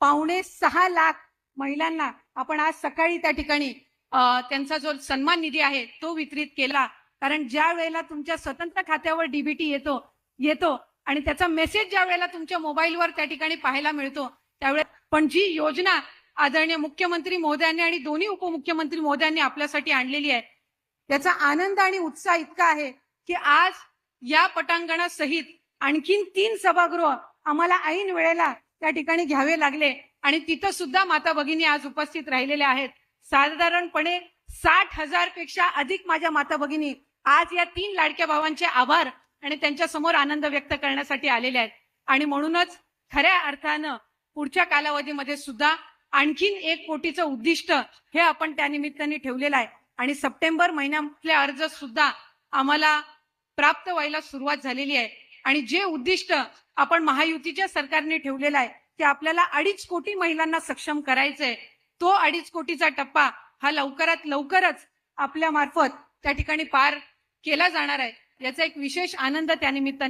पावणे सहा लाख महिलांना आपण आज सकाळी त्या ठिकाणी त्यांचा जो सन्मान निधी आहे तो वितरित केला. कारण ज्या वेळेला तुमच्या स्वतंत्र खात्यावर डीबीटी येतो येतो आणि त्याचा मेसेज ज्या वेळेला तुमच्या मोबाईलवर त्या ठिकाणी पाहायला मिळतो त्यावेळेस पण जी योजना आदरणीय मुख्यमंत्री महोदयांनी आणि दोन्ही उपमुख्यमंत्री महोदयांनी आपल्यासाठी आणलेली आहे त्याचा आनंद आणि उत्साह इतका आहे की आज या पटांगणासहित आणखीन तीन सभागृह आम्हाला ऐन वेळेला त्या ठिकाणी घ्यावे लागले. आणि तिथं सुद्धा माता भगिनी आज उपस्थित राहिलेल्या आहेत. साधारणपणे साठ हजारपेक्षा अधिक माझ्या माता भगिनी आज या तीन लाडक्या भावांचे आभार आणि त्यांच्यासमोर आनंद व्यक्त करण्यासाठी आलेले आहेत. आणि म्हणूनच खऱ्या अर्थानं पुढच्या कालावधीमध्ये सुद्धा आणखीन एक कोटीचं उद्दिष्ट हे आपण त्या निमित्ताने ठेवलेलं आहे. आणि सप्टेंबर महिन्यातले अर्ज सुद्धा आम्हाला प्राप्त व्हायला सुरुवात झालेली आहे. आणि जे उद्दिष्ट आपण महायुतीच्या सरकारने ठेवलेलं आहे ते आपल्याला अडीच कोटी महिलांना सक्षम करायचंय तो अडीच कोटीचा टप्पा हा लवकरात लवकरच आपल्या मार्फत त्या ठिकाणी पार केला जाणार आहे. याचा एक विशेष आनंद त्यानिमित्ताने